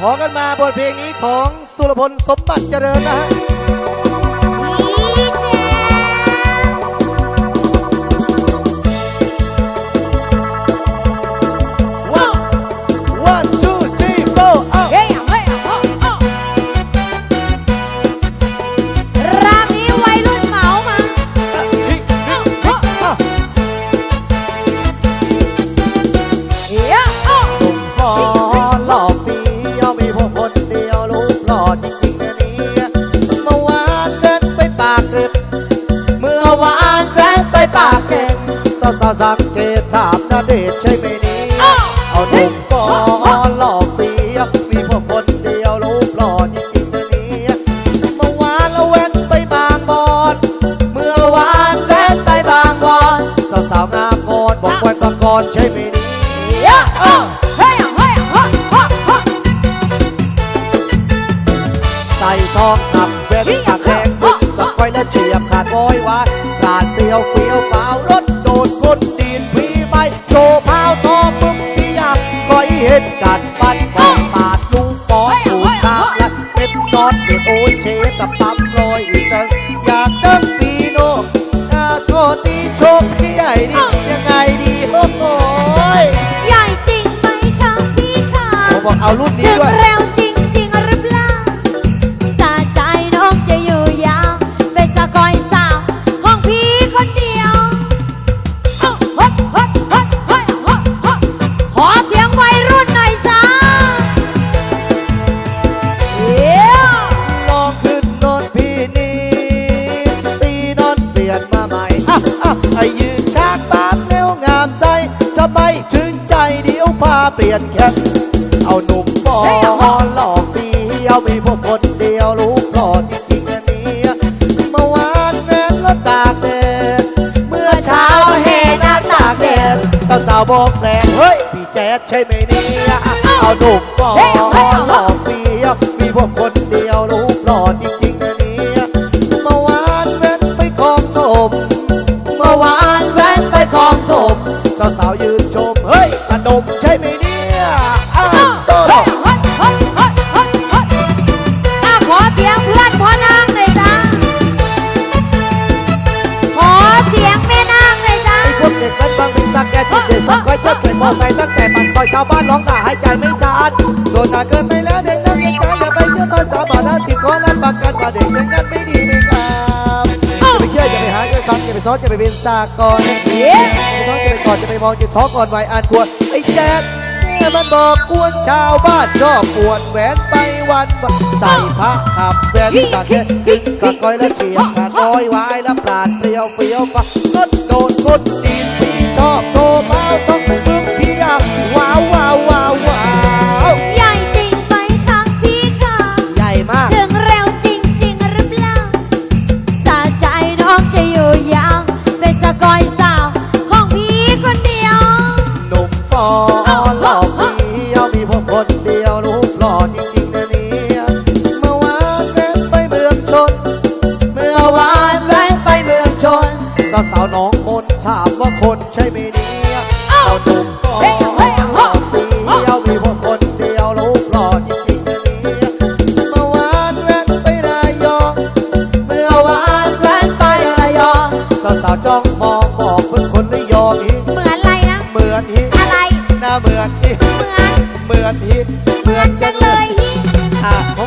ขอกันมาบทเพลงนี้ของสุรพลสมบัติเจริญนะฮะ สาวๆสังเกตถามนาเดชน์ใช่ไหมเนี่ยอ้อเอาหนุ่มฟอ นแคปเอาหนุ่มปอหลอกเดียวมีพวกคนเดียวรู้ปลอดจริงๆอันนี้เมื่อวานแม่นรถตากแดดเมื่อเช้าเฮนักตากแดดสาวๆบอกแรงเฮ้ยพี่แจ๊ดใช่ไหมเนี่ยเอาหนุ่มปอ เด็กสักคอยเจ้าเกิดมอไซค์ตั้งแต่ปากซอยชาวบ้านร้องด่าหายใจไม่ชัดโดนด่าเกินไปแล้วเด็กนักเรียนใจอย่าไปเชื่อตอนสาวบาทห้าสิบขอรับประกันว่าเด็กอย่างนั้นไม่ดีไม่งามอย่าไปเชื่ออย่าไปหาอย่าไปฟังอย่าไปซ้อนอย่าไปเป็นสากลอย่าไปซ้อนอย่าไปกอดอย่าไปมองอย่าท้อก่อนไว้อ่านควรไอ้แจ๊ดมันบอกกวนชาวบ้านชอบปวดแหวนไปวันใส่พระขับแหวนตาแค่ถึงสะก้อยและเฉียบขาดร้อยไว้แล้วปราดเปรียวเฟี้ยวปะก็โดนคนดีน ชอบโทรเมา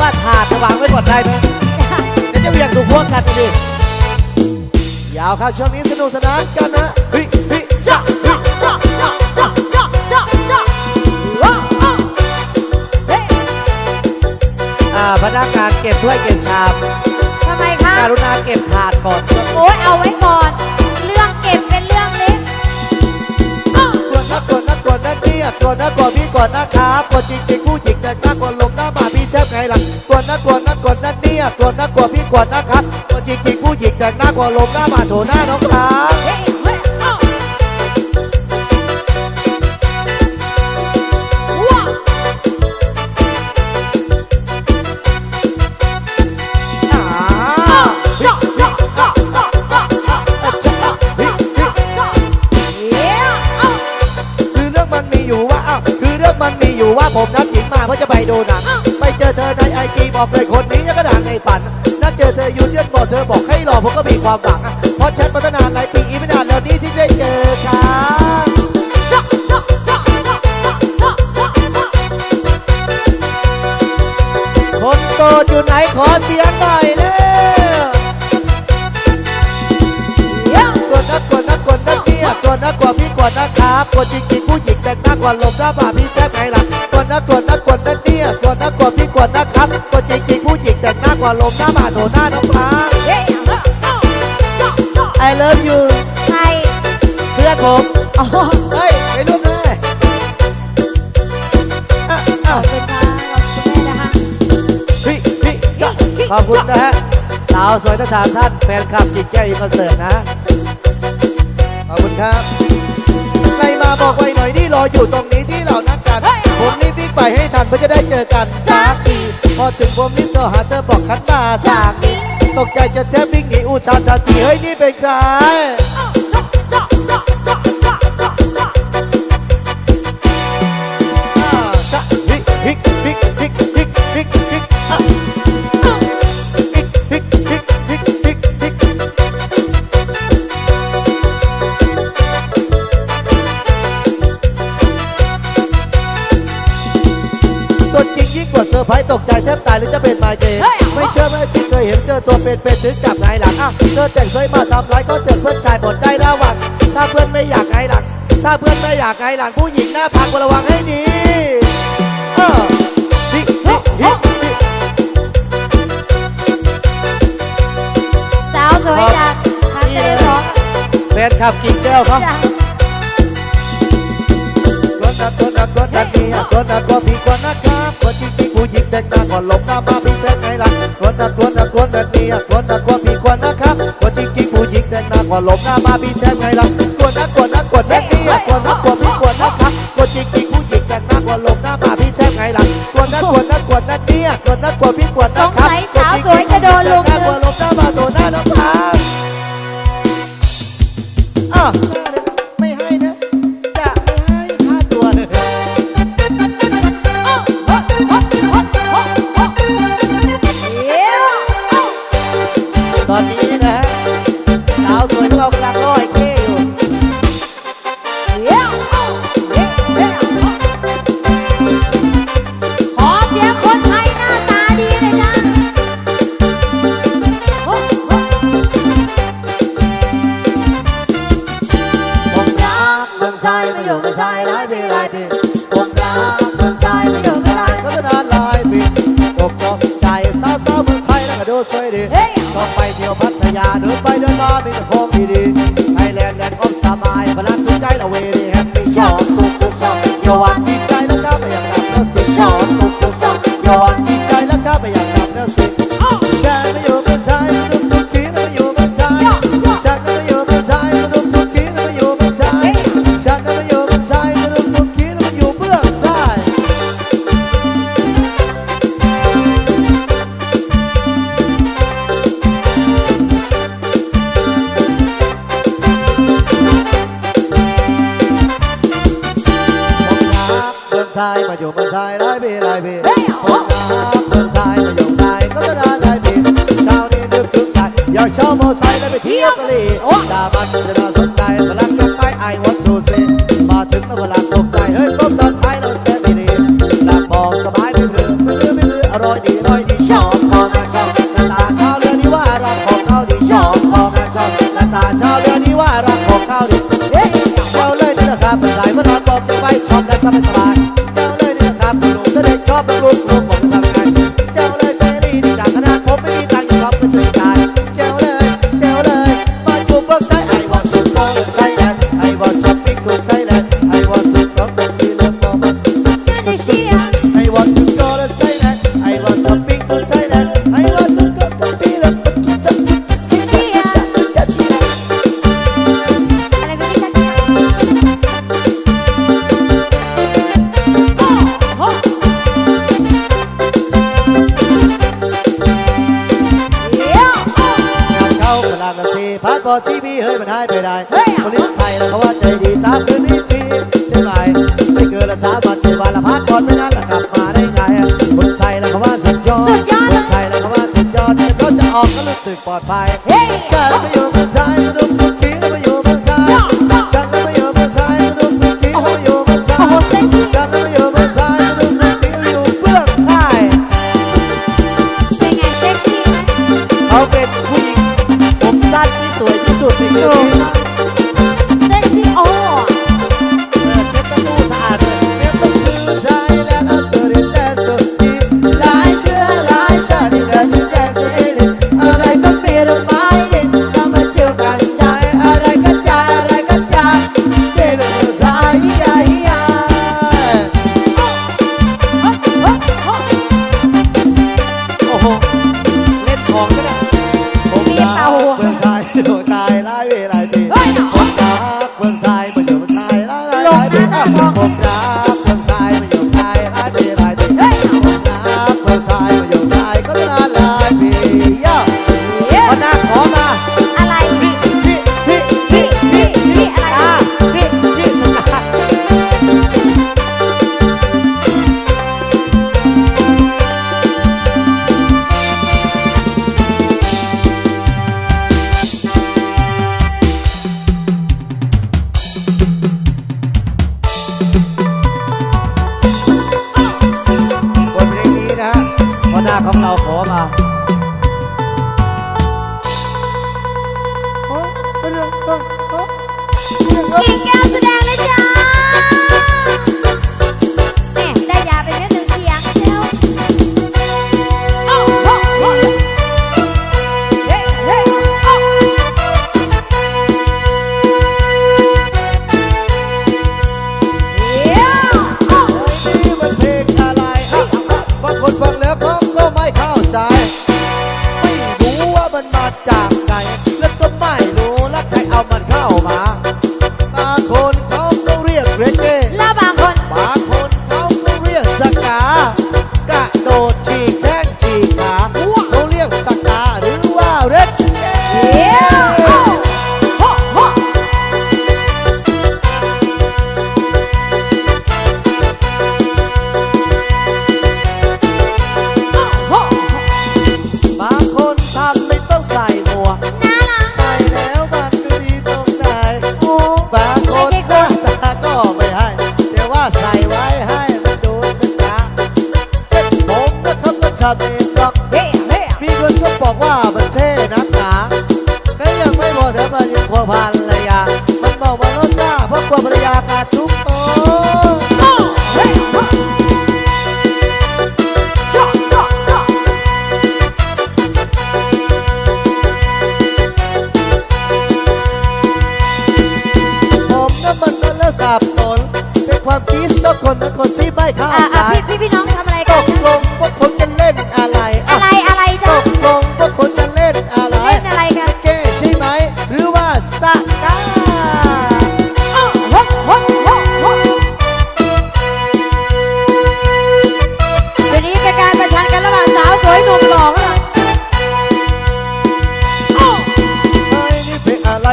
ว่าถาดจะวางไว้ก่อนได้ไหมเดี๋ยวจะเวียงถูพวกกันดิยาวครับช่วงนี้สนุกสนานกันนะฮิฮิจ้าจ๊ะจ๊ะจ๊ะจ๊ะจ๊ะจ๊ะจ๊ะว้าว้าวอ่าพนักงานเก็บถ้วยเก็บชามทำไมคะการุณาเก็บถาดก่อนโอ้ยเอาไว้ก่อน เรื่องเก็บเป็นเรื่องเล็กกวนะกวนะกวนะเนี่ยกวนะกวนพี่กวนะครับกวนจริงจริงผู้หญิงแต่มากกวนลงหน้ามาพี่แช่ไงล่ะกดนั้นตัวนั้นกดนั้นเนี่ตัวนั้นกดพี่กดนะครับกดจริงจริงผู้หญิงแต่งหน้ากว่าลมหน้ามาโถหน้าน้องขาคือเรื่องมันมีอยู่ว่าผมนัดหญิงมาเพื่อจะไปดูหนัง ปอมเลยคนนี้ยังกระดางในฝันนัดเจอเธอยู่งเยินบอกเธอบอกให้รอผมก็มีความหวังเพราะฉันมาตั้งนานหลายปีอีไม่นานแล้วนี้ที่ได้เจอครับคนโตอยู่ไหนขอเสียงหน่อยเร็วกดนักกดนักกดนักเนี่ยกดนักกว่พี่กดนะครับกดจริงๆผู้หญิงแต่งหน้ากว่าลมหน้าบ่าพี่แซ่บไงล่ะกดนักกดนักกดนักเนี่ยกดนักกว่พี่กดนะครับ ว่าลมหน้าบ่าโดนหน้าน้องฟ้า I love you ใครเพื่อนผมอ๋อเฮ้ยไปรูปเลยอะขอะอบคุณค่ะขอบคุณแม่นะพี่พี่จ๊ะขอบคุณนะฮะสาวสวยทั้งสามท่านแฟนคลับจิตแก้วอินคอนเสิร์ตนะ ขอบคุณครับ ใครมาบอกไว้หน่อยที่รออยู่ตรงนี้ที่เรานัดกัน ผมนี่วิ่งไปให้ทันเพื่อจะได้เจอกันสักทีพอถึงผมนี่โทรหาเธอบอกขันมาจาจากกนี้ตกใจจะแทบวิ่งหนีอูชาทันทีเฮ้ยนี่เป็นใครายหรือจะเป็นไมเกรนไม่เชื่อไม่จริงเคยเห็นเจอตัวเป็นเป็นถึงกับไงหลังอะเธอแต่งสวยมาทำร้ายก็เตือนเพื่อนชายหมดได้ระวังถ้าเพื่อนไม่อยากไงหลังถ้าเพื่อนไม่อยากไงหลังผู้หญิงหน้าพังก็ระวังให้ดีเออฮิฮิฮิฮิสาวสวยจากทางเต้ร้องแฟนขับกิ่งแก้วครับจ้ะกดนะกดนะกดนะเนี่ยกดนะกดพี่กดนะครับกดจริงๆ ผู้หญิงแต่งหน้าก่อนหลบหน้ามาพี่แซ็กให้ละควรตะควรตะควรแบบนี้อะควรตะควรพี่ควรนะครับควจริงจริงผู้หญิงแต่งหน้าก่อนหลบหน้ามาพี่แซ็กให้ละควรนะควรนะควรแบบนี้อะควรนะควรพี่ควรนะครับควจริงจริงผู้หญิงแต่งหน้าก่อนหลบหน้ามาพี่แซ็ห้ละควรนะควรนะควรแบบนี้อะควรนะควรพี่ควรนะครับควจริงจริงผู้หญิงแต่งหน้าก่อนหลบหน้ามาโดนหน้าน้องสาว เที่ยวพัทยาเดินไปเดินมามีแต่ของดีๆไทยแลนด์แลนด์ออฟสบายพลังทุกใจละเวดีแฮปปี้ชอบทุกทุกชอบเที่ยววัน ช้านี้นึกถึงไทยอยากเช่ามอไซค์แล้วไปเที่ยวทะเลดาบันจะน่าสนใจพลังจะไปไอวันดูสิมาถึงแล้วเวลาากของเราขอมากิ่งแก้ว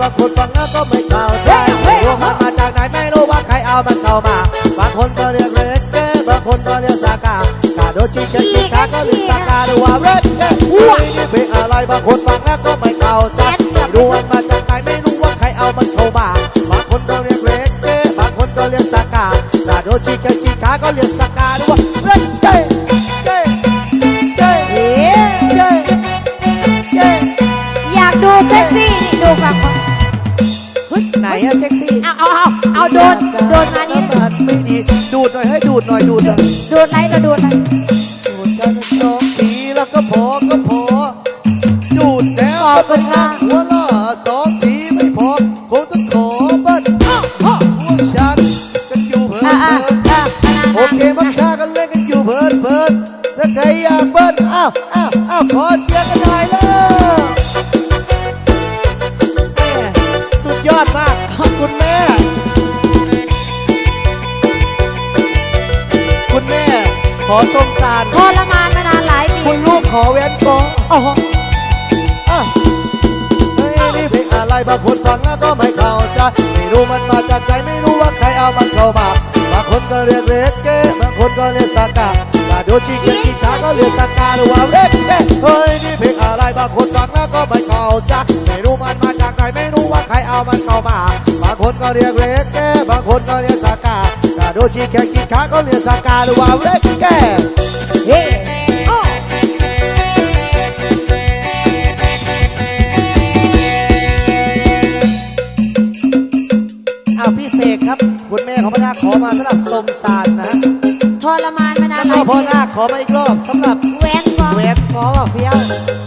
บางคนฟังแล้วก็ไม่เข้าใจโลมันมาจากไหนไม่รู้ว่าใครเอามันเข้ามาบางคนก็เรียกเลนเจอบางคนก็เรียกสากาคาโดจิเชจิคาก็เรียกสากาหรือว่าเรนเจอร์นี่เป็นอะไรบางคนฟังแล้วก็ไม่เข้าใจดูมันมาจากไหนไม่รู้ว่าใครเอามันเข้ามาบางคนก็เรียกเลนเจอบางคนก็เรียกสากาคาโดจิเชจิคาก็เรียกสากาหรือว่า โดดโดดมานี่ดูดหน่อยให้ดูดหน่อยดูดดูดไล่กระโดดไล่ อะรบางคนฟังแล้วก็ไม่เข้าใจไม่รู้มันมาจากใจไม่รู้ว่าใครเอามันเข้ามาบางคนก็เรียกเรเก้บางคนก็เรียกสากาตาโดจิกเล่นกีตาร์ก็เรียกสากาหรือว่าเรเก้เฮ้ยนี่เพลงอะไรบางคนฟังแล้วก็ไม่เข้าใจไม่รู้มันมาจากไหนไม่รู้ว่าใครเอามันเข้ามาบางคนก็เรียกเรเก้บางคนก็เรียกสากาตาโดจิกเล่นกีตาร์ก็เรียกสากาหรือว่าเรเกเฮ้ พ่อหน้าขอมาอีกรอบสำหรับแหวนหอแหวนหอเพียว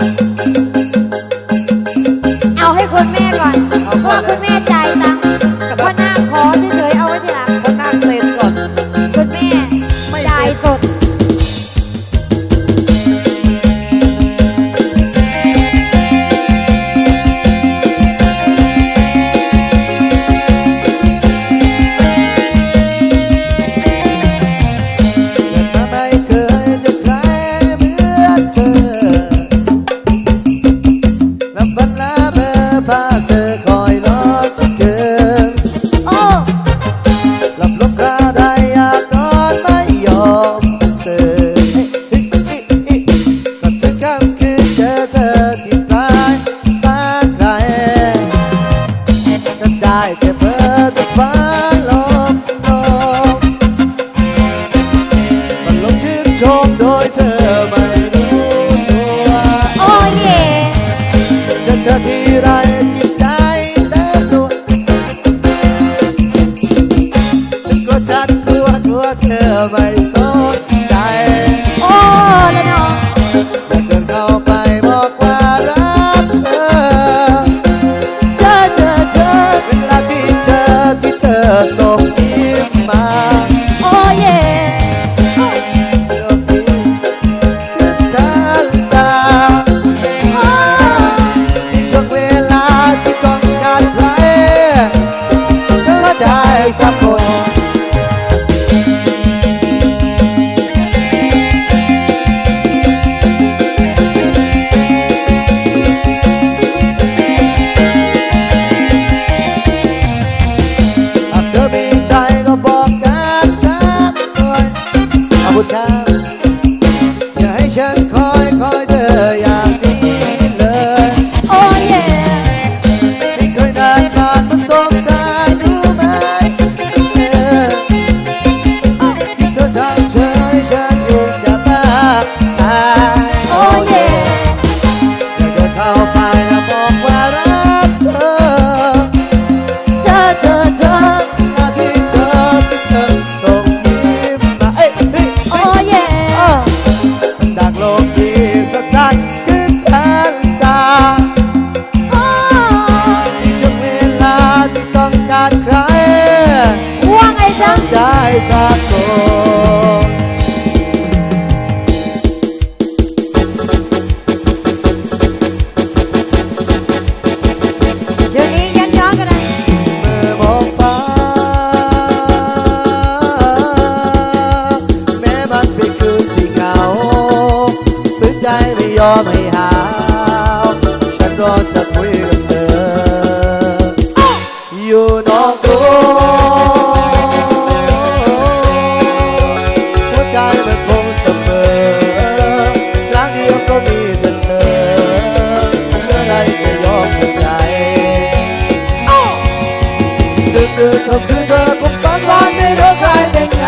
เธอก็คือเธอคงฝันวอนไม่รู้ใครเป็นไง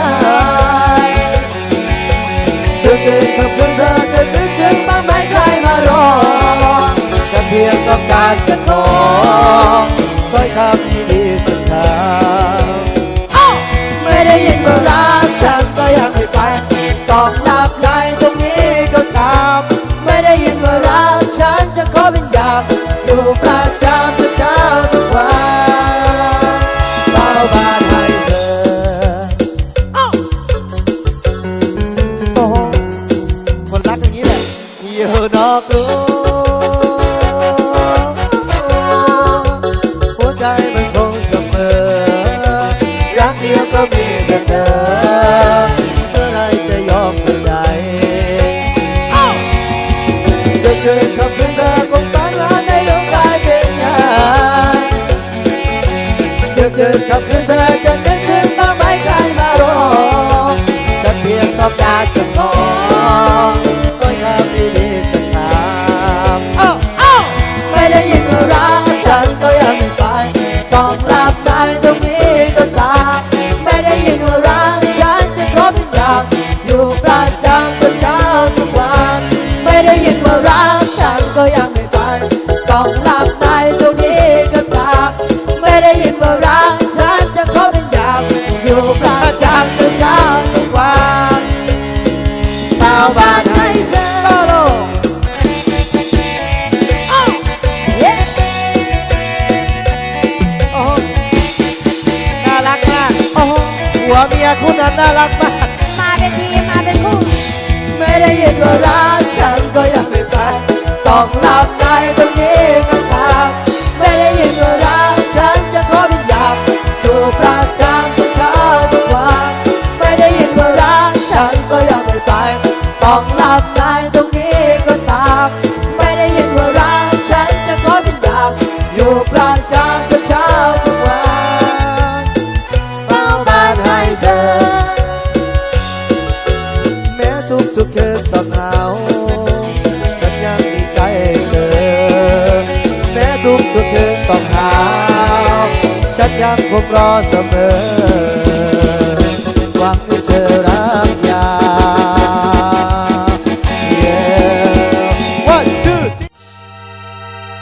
เธอเกิดกับคนเธอจะนึกถึงบ้างไหมใครมารอฉันเพียงต้องการกระทงสร้อยคำที่ดีสัดท้า อยู่ประจำทุกเช้าทุกวัน ไม่ได้ยินว่ารักฉันก็ยัง sou pra prasam